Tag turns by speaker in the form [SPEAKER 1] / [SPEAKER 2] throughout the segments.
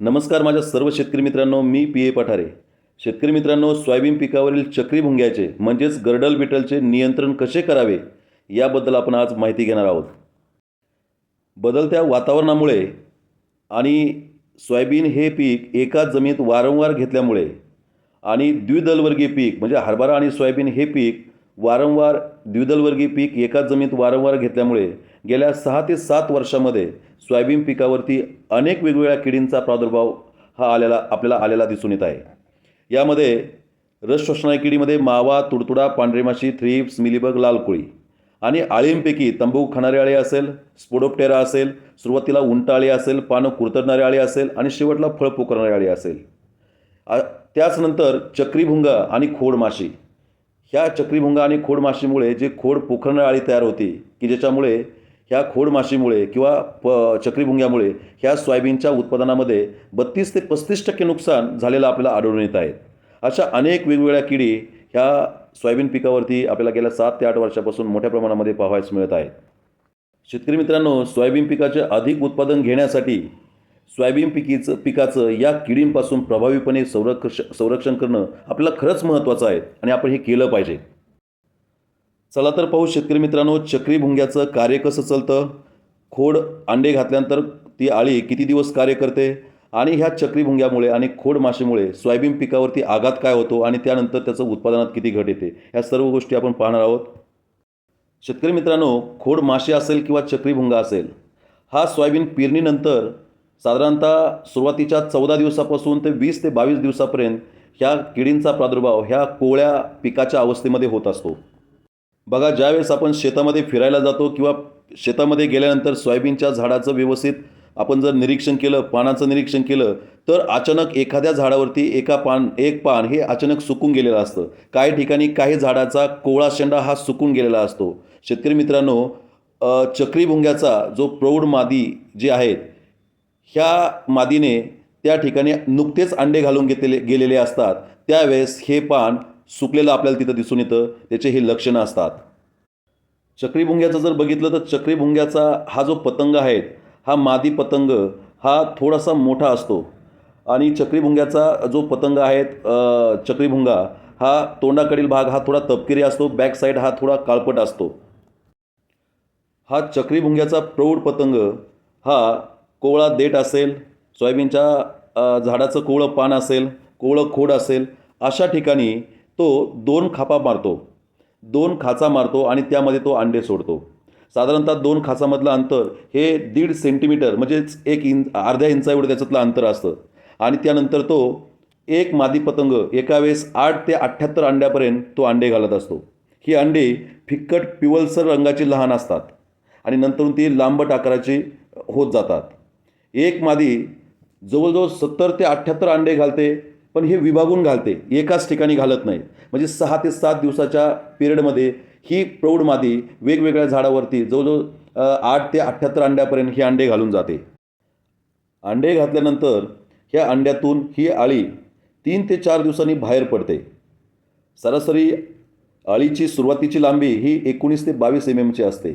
[SPEAKER 1] नमस्कार माझ्या सर्व शेतकरी मित्रांनो मी पी ए पठारे. शेतकरी मित्रांनो सोयाबीन पिकावरील चक्री भुंग्याचे म्हणजेच गर्डल बिटलचे नियंत्रण कसे करावे याबद्दल आपण आज माहिती घेणार आहोत. बदलत्या वातावरणामुळे आणि सोयाबीन हे पीक एकाच जमिनीत वारंवार घेतल्यामुळे आणि द्विदलवर्गीय पीक म्हणजे हरभरा आणि सोयाबीन हे पीक वारंवार द्विदलवर्गीय पीक एकाच जमिनीत वारंवार घेतल्यामुळे गेल्या सहा ते सात वर्षामध्ये सोयाबीन पिकावरती अनेक वेगवेगळ्या किडींचा प्रादुर्भाव हा आलेला आपल्याला आलेला दिसून येत आहे. यामध्ये रस शोषणारी किडीमध्ये मावा तुडतुडा पांढरी माशी थ्रिप्स मिलीबग लाल कोळी आणि आळींपैकी तंबाखू खाणारी आळी असेल स्पोडोप्टेरा असेल सुरुवातीला उंट आळी असेल पानं कुरतडणारी आळी असेल आणि शेवटला फळ पोकरणारी आळी असेल. त्याचनंतर चक्रीभुंगा आणि खोड माशी ह्या चक्रीभुंगा आणि खोड माशीमुळे जे खोड पोखरणारी आळी तयार होते की ज्याच्यामुळे ह्या खोड माशीमुळे किंवा प चक्रीभुंग्यामुळे ह्या सोयाबीनच्या उत्पादनामध्ये बत्तीस ते पस्तीस टक्के नुकसान झालेलं आपल्याला आढळून येत आहे. अशा अनेक वेगवेगळ्या किडी ह्या सोयाबीन पिकावरती आपल्याला गेल्या सात ते आठ वर्षापासून मोठ्या प्रमाणामध्ये पाहावयास मिळत आहेत. शेतकरी मित्रांनो सोयाबीन पिकाचे अधिक उत्पादन घेण्यासाठी सोयाबीन पिकीचं पिकाचं या किडींपासून प्रभावीपणे संरक्ष संरक्षण करणं आपल्याला खरंच महत्त्वाचं आहे आणि आपण हे केलं पाहिजे. चला तर पाहू शेतकरी मित्रांनो चक्री भुंग्याचं कार्य कसं चालतं? खोड अंडे घातल्यानंतर ती आळी किती दिवस कार्य करते? आणि ह्या चक्री भुंग्यामुळे आणि खोड माशेमुळे सोयाबीन पिकावरती आघात काय होतो आणि त्यानंतर त्याचं उत्पादनात किती घट येते? ह्या सर्व गोष्टी आपण पाहणार आहोत. शेतकरी मित्रांनो खोड मासे असेल किंवा चक्री भुंगा असेल हा सोयाबीन पेरणीनंतर साधारणतः सुरुवातीच्या चौदा दिवसापासून ते वीस ते बावीस दिवसापर्यंत ह्या किडींचा प्रादुर्भाव ह्या कोवळ्या पिकाच्या अवस्थेमध्ये होत असतो. बघा ज्यावेळेस आपण शेतामध्ये फिरायला जातो किंवा शेतामध्ये गेल्यानंतर सोयाबीनच्या झाडाचं व्यवस्थित आपण जर निरीक्षण केलं पानाचं निरीक्षण केलं तर अचानक एखाद्या झाडावरती एका पान एक पान हे अचानक सुकून गेलेलं असतं. काही ठिकाणी काही झाडाचा कोवळा शेंडा हा सुकून गेलेला असतो. शेतकरी मित्रांनो चक्रीभुंग्याचा जो प्रौढ मादी जे आहेत ह्या मादीने त्या ठिकाणी नुकतेच अंडे घालून घेतलेले गेलेले असतात. त्यावेळेस हे पान सुकलेलं आपल्याला तिथं दिसून येतं. त्याचे हे लक्षणं असतात. चक्रीभुंग्याचं जर बघितलं तर चक्रीभुंग्याचा हा जो पतंग आहे हा मादी पतंग हा थोडासा मोठा असतो. आणि चक्रीभुंग्याचा जो पतंग आहे चक्रीभुंगा हा तोंडाकडील भाग हा थोडा तपकिरी असतो. बॅक साईड हा थोडा काळपट असतो. हा चक्रीभुंग्याचा प्रौढ पतंग हा कोवळा देठ असेल सोयाबीनच्या झाडाचं कोवळं पान असेल कोवळं खोड असेल अशा ठिकाणी तो दोन खापा मारतो. दोन खाचा मारतो आणि त्यामध्ये तो अंडे सोडतो. साधारणतः दोन खाचामधलं अंतर हे दीड सेंटीमीटर म्हणजेच एक इंच अर्ध्या इंचा एवढं त्याच्यातलं अंतर असतं. आणि त्यानंतर तो एक मादी पतंग एका वेळेस आठ ते अठ्ठ्याहत्तर अंड्यापर्यंत तो अंडे घालत असतो. ही अंडे फिक्कट पिवळसर रंगाची लहान असतात आणि नंतर ती लांबट आकाराची होत जातात. एक मादी जवळजवळ सत्तर ते अठ्ठ्याहत्तर अंडे घालते पण हे विभागून घालते एकाच ठिकाणी घालत नाही. म्हणजे सहा ते सात दिवसाच्या पिरियडमध्ये ही प्रौढ मादी वेगवेगळ्या झाडावरती जवळजवळ आठ ते अठ्ठ्याहत्तर अंड्यापर्यंत ही अंडे घालून जाते. अंडे घातल्यानंतर ह्या अंड्यातून ही आळी तीन ते चार दिवसांनी बाहेर पडते. सरासरी अळीची सुरुवातीची लांबी ही एकोणीस ते बावीस एम एमची असते.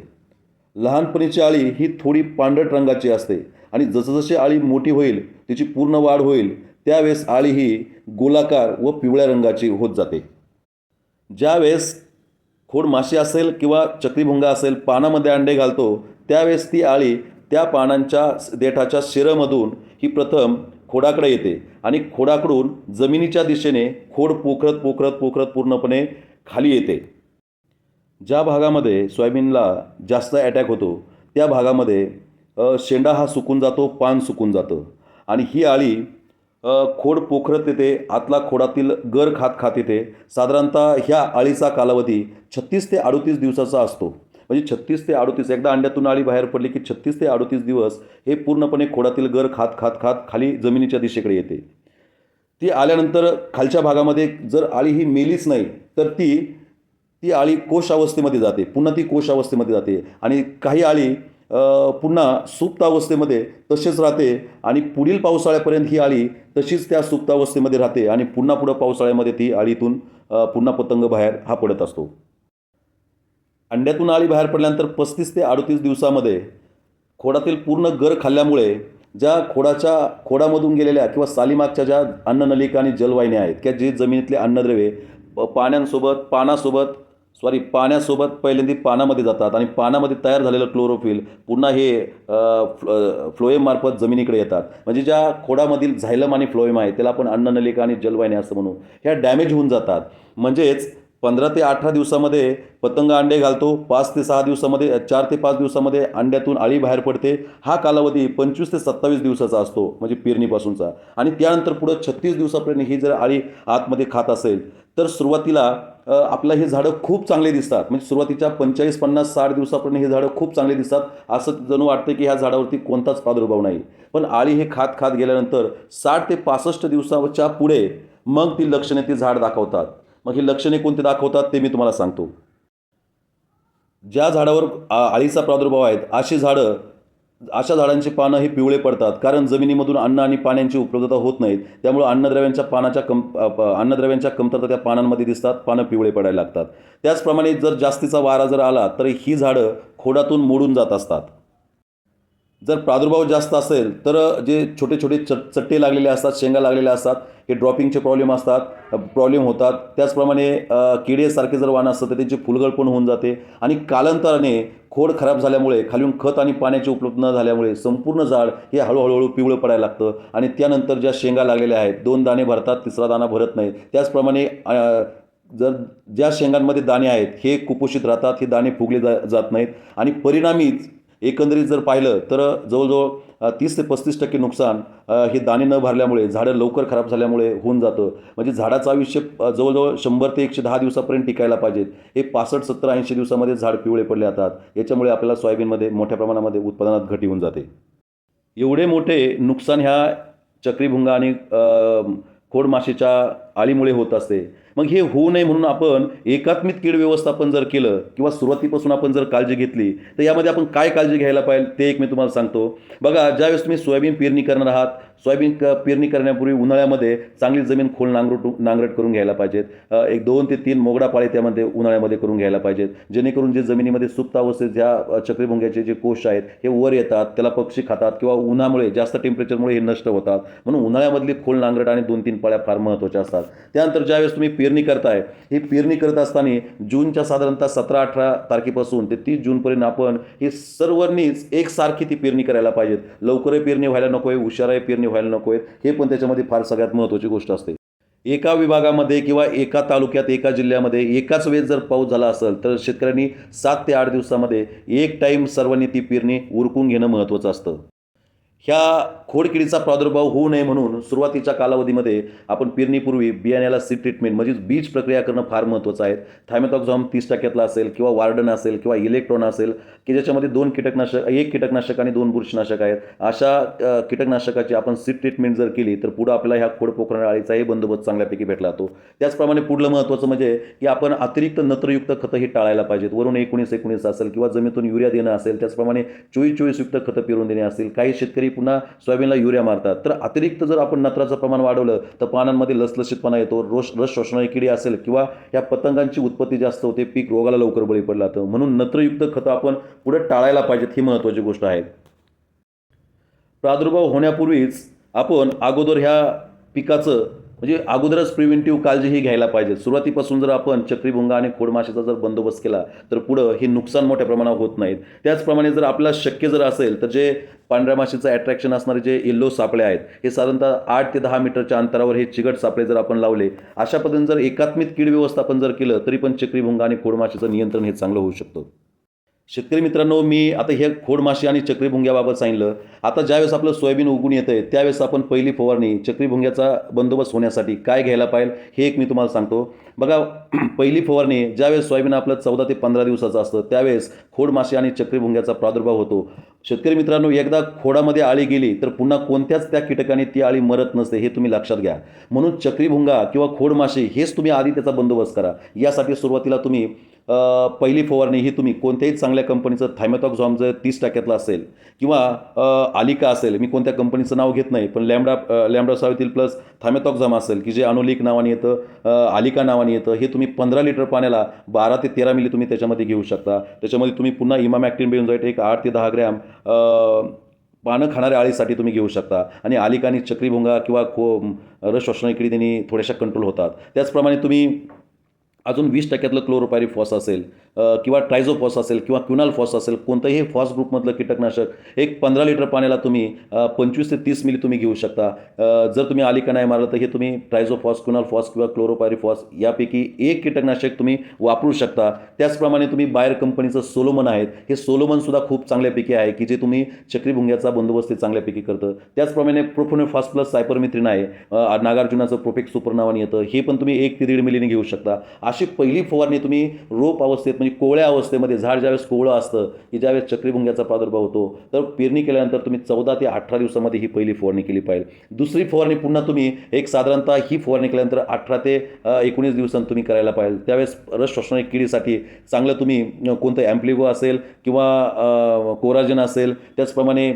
[SPEAKER 1] लहानपणीची आळी ही थोडी पांढरट रंगाची असते आणि जसजशी आळी मोठी होईल तिची पूर्ण वाढ होईल त्यावेळेस आळी ही गोलाकार व पिवळ्या रंगाची होत जाते. ज्यावेळेस खोड माशी असेल किंवा चक्रीभुंगा असेल पानामध्ये अंडे घालतो त्यावेळेस ती आळी त्या पानांच्या देठाच्या शिरमधून ही प्रथम खोडाकडे येते आणि खोडाकडून जमिनीच्या दिशेने खोड पोखरत पोखरत पोखरत पूर्णपणे खाली येते. ज्या भागामध्ये सोयाबीनला जास्त अटॅक होतो त्या भागामध्ये शेंडा हा सुकून जातो पान सुकून जातं. आणि ही आळी खोड पोखरत येते आतला खोडातील गर खात खात येते. साधारणतः ह्या आळीचा कालावधी छत्तीस ते अडोतीस दिवसाचा असतो. म्हणजे छत्तीस ते अडोतीस एकदा अंड्यातून आळी बाहेर पडली की छत्तीस ते अडोतीस दिवस हे पूर्णपणे खोडातील गर खात खात खात खाली जमिनीच्या दिशेकडे येते. ती आल्यानंतर खालच्या भागामध्ये जर आळी ही मेलीच नाही तर ती ती आळी कोश अवस्थेमध्ये जाते. पुन्हा ती कोश अवस्थेमध्ये जाते. आणि काही आळी पुन्हा सुप्त अवस्थेमध्ये तसेच राहते आणि पुढील पावसाळ्यापर्यंत ही आळी तशीच त्या सुप्त अवस्थेमध्ये राहते आणि पुन्हा पुढं पावसाळ्यामध्ये ती आळीतून पुन्हा पतंग बाहेर हा पडत असतो. अंड्यातून आळी बाहेर पडल्यानंतर पस्तीस ते अडतीस दिवसामध्ये खोडातील पूर्ण गर खाल्ल्यामुळे ज्या खोडाच्या खोडामधून गेलेल्या किंवा सालीमागच्या ज्या अन्ननलिका आणि जलवाहिन्या आहेत किंवा जे जमिनीतले अन्नद्रव्ये पाण्यांसोबत पानासोबत सॉरी पाण्यासोबत पहिल्यांदा पानामध्ये जातात आणि पानामध्ये तयार झालेलं क्लोरोफिल पुन्हा हे फ्लो फ्लोएममार्फत जमिनीकडे येतात. म्हणजे ज्या खोडामधील झायलम आणि फ्लोएम आहे त्याला आपण अन्ननलिका आणि जलवाहिन्या असं म्हणू. ह्या डॅमेज होऊन जातात. म्हणजेच पंधरा ते अठरा दिवसामध्ये पतंग अंडे घालतो पाच ते सहा दिवसामध्ये चार ते पाच दिवसामध्ये अंड्यातून अळी बाहेर पडते. हा कालावधी पंचवीस ते सत्तावीस दिवसाचा असतो म्हणजे पेरणीपासूनचा. आणि त्यानंतर पुढं छत्तीस दिवसापर्यंत ही जर अळी आतमध्ये खात असेल तर सुरुवातीला आपलं हे झाडं खूप चांगले दिसतात. म्हणजे सुरुवातीच्या पंचेचाळीस पन्नास साठ दिवसापर्यंत हे झाडं खूप चांगले दिसतात. असं जणू वाटतं की ह्या झाडावरती कोणताच प्रादुर्भाव नाही. पण आळी हे खात खात गेल्यानंतर साठ ते पासष्ट दिवसाच्या पुढे मग ती लक्षणे ती झाड दाखवतात. मग ही लक्षणे कोणती दाखवतात ते मी तुम्हाला सांगतो. ज्या झाडावर आळीचा प्रादुर्भाव आहेत अशी झाडं अशा झाडांची पानं ही पिवळे पडतात. कारण जमिनीमधून अन्न आणि पाण्याची उपलब्धता होत नाहीत. त्यामुळे अन्नद्रव्यांच्या पानाच्या कम अन्नद्रव्यांच्या कमतरता त्या पानांमध्ये दिसतात. पानं पिवळे पडायला लागतात. त्याचप्रमाणे जर जास्तीचा वारा जर आला तर ही झाडं खोडातून मोडून जात असतात. जर प्रादुर्भाव जास्त असेल तर जे छोटे छोटे च चट्टे लागलेले असतात शेंगा लागलेल्या असतात हे ड्रॉपिंगचे प्रॉब्लेम असतात प्रॉब्लेम होतात. त्याचप्रमाणे किडेसारखे जर वाण असतं तर त्यांची फुलगळ पण होऊन जाते आणि कालांतराने खोड खराब झाल्यामुळे खालून खत आणि पाण्याची उपलब्ध न झाल्यामुळे संपूर्ण झाड हे हळूहळू पिवळं पडायला लागतं आणि त्यानंतर ज्या शेंगा लागलेल्या आहेत दोन दाणे भरतात तिसरा दाणा भरत नाही. त्याचप्रमाणे जर ज्या शेंगांमध्ये दाणे आहेत हे कुपोषित राहतात हे दाणे फुगले जा जात नाहीत आणि परिणामीच एकंदरीत जर पाहिलं तर जवळजवळ तीस ते पस्तीस टक्के नुकसान हे दाणे न भरल्यामुळे झाडं लवकर खराब झाल्यामुळे होऊन जातं. म्हणजे झाडाचं आयुष्य जवळजवळ शंभर ते एकशे दहा दिवसापर्यंत टिकायला पाहिजेत. हे पासष्ट सत्तर ऐंशी दिवसामध्ये झाड पिवळे पडले जातात. याच्यामुळे आपल्याला सोयाबीनमध्ये मोठ्या प्रमाणामध्ये उत्पादनात घट होऊन जाते. एवढे मोठे नुकसान ह्या चक्रीभुंगा आणि खोडमाशीच्या आळीमुळे होत असते. मग हे होऊ नये म्हणून आपण एकात्मिक कीड व्यवस्थापन जर केलं किंवा सुरुवातीपासून आपण जर काळजी घेतली तर यामध्ये आपण काय काळजी घ्यायला पाहिजे ते एक मी तुम्हाला सांगतो. बघा ज्यावेळेस तुम्ही सोयाबीन पेरणी करणार आहात सोयाबीन क पेरणी करण्यापूर्वी उन्हाळ्यामध्ये चांगली जमीन खोल नांगरट नांगरट करून घ्यायला पाहिजेत. एक दोन ते तीन मोगडा पाळे त्यामध्ये उन्हाळ्यामध्ये करून घ्यायला पाहिजेत. जेणेकरून जे जमिनीमध्ये सुप्तावस्थेत ज्या चक्रीभुंग्याचे जे कोश आहेत हे वर येतात त्याला पक्षी खातात किंवा उन्हामुळे जास्त टेम्परेचरमुळे हे नष्ट होतात. म्हणून उन्हाळ्यामधली खोल नांगरट आणि दोन तीन पाळ्या फार महत्त्वाच्या असतात. त्यानंतर ज्यावेळेस तुम्ही पेरणी करताय ही पेरणी करत असताना जूनच्या साधारणतः सतरा अठरा तारखेपासून ते तीस जूनपर्यंत आपण ही सर्वांनीच एकसारखी ती पेरणी करायला पाहिजेत. लवकर पेरणी व्हायला नको आहे उशिरा पेरणी व्हायला नको आहे हे पण त्याच्यामध्ये फार सगळ्यात महत्त्वाची गोष्ट असते. एका विभागामध्ये किंवा एका तालुक्यात एका जिल्ह्यामध्ये एकाच वेळेस जर पाऊस झाला असेल तर शेतकऱ्यांनी सात ते आठ दिवसामध्ये एक टाईम सर्वांनी ती पेरणी उरकून घेणं महत्त्वाचं असतं. ह्या खोडकिडीचा प्रादुर्भाव होऊ नये म्हणून सुरुवातीच्या कालावधीमध्ये आपण पेरणीपूर्वी बियाण्याला सीड ट्रीटमेंट म्हणजेच बीज प्रक्रिया करणं फार महत्त्वाचं आहे. थायमेथॉक्झॉम तीस टक्क्यातला असेल किंवा वार्डन असेल किंवा इलेक्ट्रॉन असेल की ज्याच्यामध्ये दोन कीटकनाशक एक कीटकनाशक आणि दोन बुरशीनाशक आहेत. अशा कीटकनाशकाची आपण सीड ट्रीटमेंट जर केली तर पुढं आपल्याला ह्या खोड पोखरणाऱ्या अळीचाही बंदोबस्त चांगल्यापैकी भेटला जातो. त्याचप्रमाणे पुढलं महत्त्वाचं म्हणजे की आपण अतिरिक्त नत्रयुक्त खतं ही टाळायला पाहिजेत. वरून एकोणीस एकोणीस असेल किंवा जमिनीतून युरिया देणं असेल त्याचप्रमाणे चोवीस चोवीस युक्त खतं पेरून देणे असेल. काही शेतकरी पुन्हा सोयाबीनला युरिया मारतात. तर अतिरिक्त जर आपण नत्राचं प्रमाण वाढवलं तर पानांमध्ये लसलशीतपणा येतो रोष रस शोषणारी किडी असेल किंवा या पतंगांची उत्पत्ती जास्त होते पीक रोगाला लवकर बळी पडलं जातं. म्हणून नत्रयुक्त खतं आपण पुढे टाळायला पाहिजेत ही महत्त्वाची गोष्ट आहे. प्रादुर्भाव होण्यापूर्वीच आपण अगोदर ह्या पिकाचं म्हणजे अगोदरच प्रिव्हेंटिव्ह काळजी ही घ्यायला पाहिजे. सुरुवातीपासून जर आपण चक्रीभुंगा आणि खोडमाशाचा जर बंदोबस्त केला तर पुढं हे नुकसान मोठ्या प्रमाणावर होत नाहीत. त्याचप्रमाणे जर आपल्याला शक्य जर असेल तर जे पांढऱ्या माशीचं अट्रॅक्शन असणारे जे येल्लो सापळे आहेत हे साधारणतः आठ ते दहा मीटरच्या अंतरावर हे चिकट सापळे जर आपण लावले अशा पद्धतीने जर एकात्मिक कीड व्यवस्थापन जर केलं तरी पण चक्रीभुंगा आणि खोडमाशीचं नियंत्रण हे चांगलं होऊ शकतं. शेतकरी मित्रांनो मी आता हे खोडमाशी आणि चक्रीभुंग्याबाबत सांगितलं. आता ज्यावेळेस आपलं सोयाबीन उगून येतं आहे त्यावेळेस आपण पहिली फवारणी चक्रीभुंग्याचा बंदोबस्त होण्यासाठी काय घ्यायला पाहिजे हे एक मी तुम्हाला सांगतो. बघा पहिली फवारणी ज्यावेळेस सोयाबीन आपलं चौदा ते पंधरा दिवसाचं असतं त्यावेळेस खोडमाशी आणि चक्रीभुंग्याचा प्रादुर्भाव होतो. शेतकरी मित्रांनो एकदा खोडामध्ये आळी गेली तर पुन्हा कोणत्याच त्या कीटकाने ती आळी मरत नसते हे तुम्ही लक्षात घ्या. म्हणून चक्रीभुंगा किंवा खोडमाशी हेच तुम्ही आधी त्याचा बंदोबस्त करा. यासाठी सुरुवातीला तुम्ही पहिली फवारणी ही तुम्ही कोणत्याही चांगल्या कंपनीचं थायमेथॉक्झॉम जर तीस टक्क्यातलं असेल किंवा आलिका असेल मी कोणत्या कंपनीचं नाव घेत नाही पण लॅमडा लॅमडा सावेतील प्लस थायमेथॉक्झॉम असेल की जे अनोलिक नावाने येतं आलिका नावाने येतं हे तुम्ही पंधरा लिटर पाण्याला बारा ते तेरा मिली तुम्ही त्याच्यामध्ये घेऊ शकता. त्याच्यामध्ये तुम्ही पुन्हा इमामॅक्टिन बेन्झाईट एक आठ ते दहा ग्रॅम पानं खाणाऱ्या आळीसाठी तुम्ही घेऊ शकता. आणि आलिकानी चक्रीभुंगा किंवा खो रस शोषण त्यांनी थोड्याशा कंट्रोल होतात. त्याचप्रमाणे तुम्ही अजून वीस टक्क्यातलं क्लोरोपायरी फॉस असेल किंवा ट्रायझोफॉस असेल किंवा क्युनाल फॉस असेल कोणतंही हे फॉस ग्रुपमधलं कीटकनाशक एक पंधरा लिटर पाण्याला तुम्ही पंचवीस ते तीस मिली तुम्ही घेऊ शकता. जर तुम्ही आलिका नाही मारलं तर हे तुम्ही ट्रायझोफॉस क्युनाल फॉस किंवा क्लोरोपायरी फॉस यापैकी एक कीटकनाशक तुम्ही वापरू शकता. त्याचप्रमाणे तुम्ही बायर कंपनीचं सोलोमन आहेत हे सोलोमनसुद्धा खूप चांगल्यापैकी आहे की जे तुम्ही चक्रीभुंग्याचा बंदोबस्त चांगल्यापैकी करतं. त्याचप्रमाणे प्रोफोनोफॉस प्लस सायपरमित्रीन आहे नागार्जुनाचं प्रोफेक्ट सुपर नावाने येतं हे पण तुम्ही एक ते दीड मिलीने घेऊ शकता. अशी पहिली फवारणी तुम्ही रोप अवस्थेत म्हणजे कोवळ्या अवस्थेमध्ये झाड ज्यावेळेस कोवळं असतं की ज्यावेळेस चक्रीभुंग्याचा प्रादुर्भाव होतो तर पेरणी केल्यानंतर तुम्ही चौदा ते अठरा दिवसामध्ये ही पहिली फवारणी केली पाहिजे. दुसरी फवारणी पुन्हा तुम्ही एक साधारणतः ही फवारणी केल्यानंतर अठरा ते एकोणीस दिवसांत तुम्ही करायला पाहिजे. त्यावेळेस रस शोषण किडीसाठी चांगलं तुम्ही कोणतं ॲम्प्लिगो असेल किंवा कोराजन असेल त्याचप्रमाणे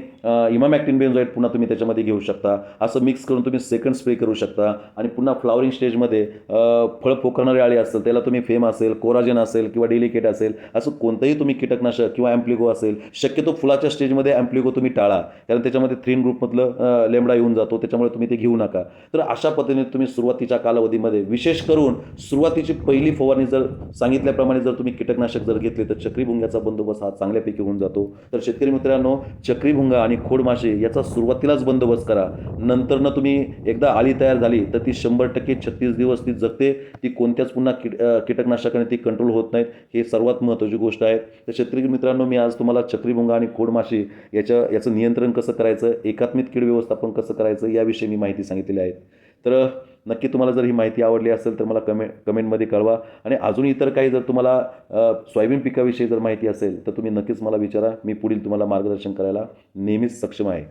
[SPEAKER 1] इमामॅक्टिन बेन्झोइट पुन्हा तुम्ही त्याच्यामध्ये घेऊ शकता. असं मिक्स करून तुम्ही सेकंड स्प्रे करू शकता. आणि पुन्हा फ्लावरिंग स्टेजमध्ये फळ फळं पोखरणारी आळी असतील त्याला तुम्ही फेम असेल कोराजेन असेल किंवा डेलिकेट असेल असं कोणतंही तुम्ही कीटकनाशक किंवा ॲम्प्लिगो असेल शक्यतो फुलाच्या स्टेजमध्ये ॲम्प्लिगो तुम्ही टाळा. कारण त्याच्यामध्ये थ्रीन ग्रुपमधलं लेमडा येऊन जातो त्याच्यामुळे तुम्ही ते घेऊ नका. तर अशा पद्धतीने तुम्ही सुरुवातीच्या कालावधीमध्ये विशेष करून सुरुवातीची पहिली फवारणी जर सांगितल्याप्रमाणे जर तुम्ही कीटकनाशक जर घेतले तर चक्रीभुंग्याचा बंदोबस्त हा चांगल्यापैकी होऊन जातो. तर शेतकरी मित्रांनो चक्रीभुंगा आणि खोडमाशी याचा सुरुवातीलाच बंदोबस्त करा. नंतरनं तुम्ही एकदा आळी तयार झाली तर ती शंभर टक्के छत्तीस दिवस ती जगते. ती कोणत्याच पुन्हा कीट कीटकनाशकाने ती कंट्रोल होत नाहीत. हे सर्वात महत्त्वाची गोष्ट आहे. तर शेतकरी मित्रांनो मी आज तुम्हाला चक्रीभुंगा आणि खोडमाशी याच्या याचं नियंत्रण कसं करायचं एकात्मिक कीड व्यवस्थापन कसं करायचं याविषयी मी माहिती सांगितलेली आहे. तर नक्की तुम्हाला जर ही माहिती आवडली असेल तर मला कमेंट कमेंटमध्ये कळवा. आणि अजून इतर काही जर तुम्हाला सोयाबीन पिकाविषयी जर माहिती असेल तर तुम्ही नक्कीच मला विचारा. मी पुढील तुम्हाला मार्गदर्शन करायला नेहमीच सक्षम आहे.